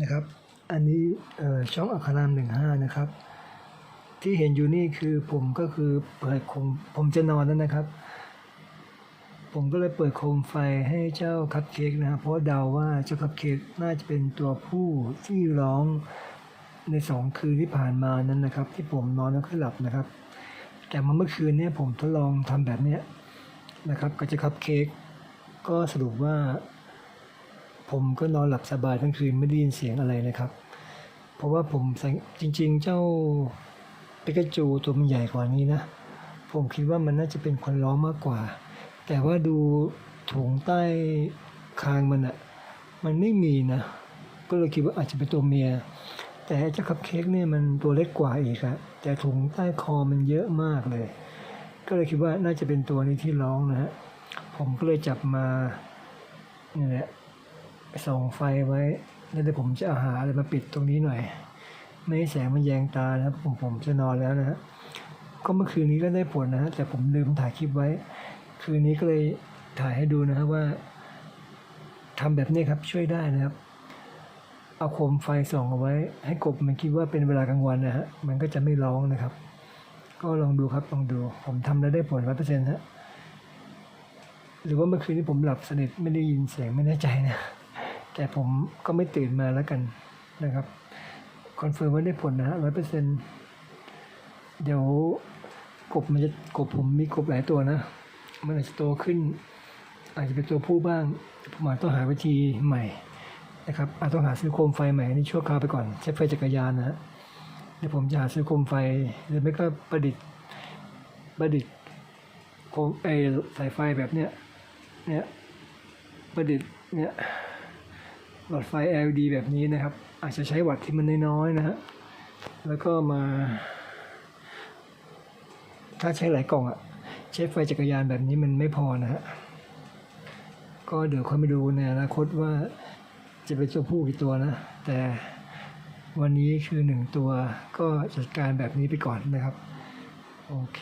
นะครับ อันนี้ช่องอัครามหนึ่งห้านะครับ ที่เห็นอยู่นี่คือผมก็คือเปิดโคมผมจะนอนแล้วนะครับ ผมก็เลยเปิดโคมไฟให้เจ้าคัพเค้กนะครับเพราะเดาว่าเจ้าคัพเค้กน่าจะเป็นตัวผู้ที่ร้องในสองคืนที่ผ่านมานั้นนะครับ ที่ผมนอนแล้วก็หลับนะครับ แต่มาเมื่อคืนเนี่ยผมทดลองทำแบบเนี้ยนะครับกับเจ้าคัพเค้กก็สรุปว่า ผมก็นอนหลับสบายทั้งคืนไม่ได้ยินเสียงอะไรนะครับ เพราะว่าผมจริง ๆ เจ้าปิกาจูตัวมันใหญ่กว่านี้นะ ผมคิดว่ามันน่าจะเป็นคนร้องมากกว่า แต่ว่าดูถุงใต้คางมันอะมันไม่มีนะ ก็เลยคิดว่าอาจจะเป็นตัวเมีย แต่เจ้าคัพเค้กเนี่ยมันตัวเล็กกว่าอีกอะแต่ถุงใต้คอมันเยอะมากเลย ก็เลยคิดว่าน่าจะเป็นตัวนี้ที่ร้องนะฮะผมก็เลยจับมาเนี่ยแหละ ส่องไฟไว้แล้วเดี๋ยวผมจะาหาอะไรมาปิดตรงนี้หน่อย ไม่ให้แสงมันแยงตานะครับ ผมผมจะนอนแล้วนะฮะก็เมื่อคืนนี้ก็ได้ผลนะฮะแต่ผมลืมถ่ายคลิปไว้ คืนนี้ก็เลยถ่ายให้ดูนะครับว่าทำแบบนี้ครับช่วยได้นะครับ เอาโคมไฟส่องเอาไว้ ให้กบมันคิดว่าเป็นเวลากลางวันนะฮะมันก็จะไม่ร้องนะครับ ก็ลองดูครับลองดู ผมทำแล้วได้ผลร้อยเปอร์เซ็นต์ฮะหรือว่าเมื่อคืนนี้ผมหลับสนิทไม่ได้ยินเสียงไม่แน่ใจนะ แต่ผมก็ไม่ตื่นมาแล้วกันนะครับคอนเฟิร์มว่าได้ผลนะฮะร้อยเปอร์เซ็นต์เดี๋ยวกบมันจะกบผมมีกบหลายตัวนะ มันอาจจะโตขึ้น อาจจะเป็นตัวผู้บ้างผมอาจต้องหาวิธีใหม่นะครับอาจต้องหาซื้อโคมไฟใหม่นี่ชั่วคราวไปก่อนใช้ไฟจักรยานนะฮะเดี๋ยวผมจะหาซื้อโคมไฟหรือไม่ก็ประดิษฐ์ประดิษฐ์โคมไอสายไฟแบบเนี้ยเนี่ยประดิษฐ์เนี่ย หลอดไฟ LED แบบนี้นะครับ อาจจะใช้วัตต์ที่มันน้อยๆนะฮะแล้วก็มา ถ้าใช้หลายกล่องอะใช้ไฟจักรยานแบบนี้มันไม่พอนะฮะก็เดี๋ยวค่อยมาดูในอนาคตว่าจะเป็นตัวผู้กี่ตัวนะ แต่วันนี้คือหนึ่งตัวก็จัดการแบบนี้ไปก่อนนะครับ โอเค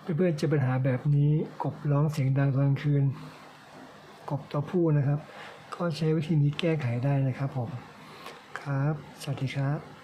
เพื่อนๆจะปัญหาแบบนี้กบร้องเสียงดังตอนกลางคืน กบตัวผู้นะครับ ก็ใช้วิธีนี้แก้ไขได้นะครับผม ครับ สวัสดีครับ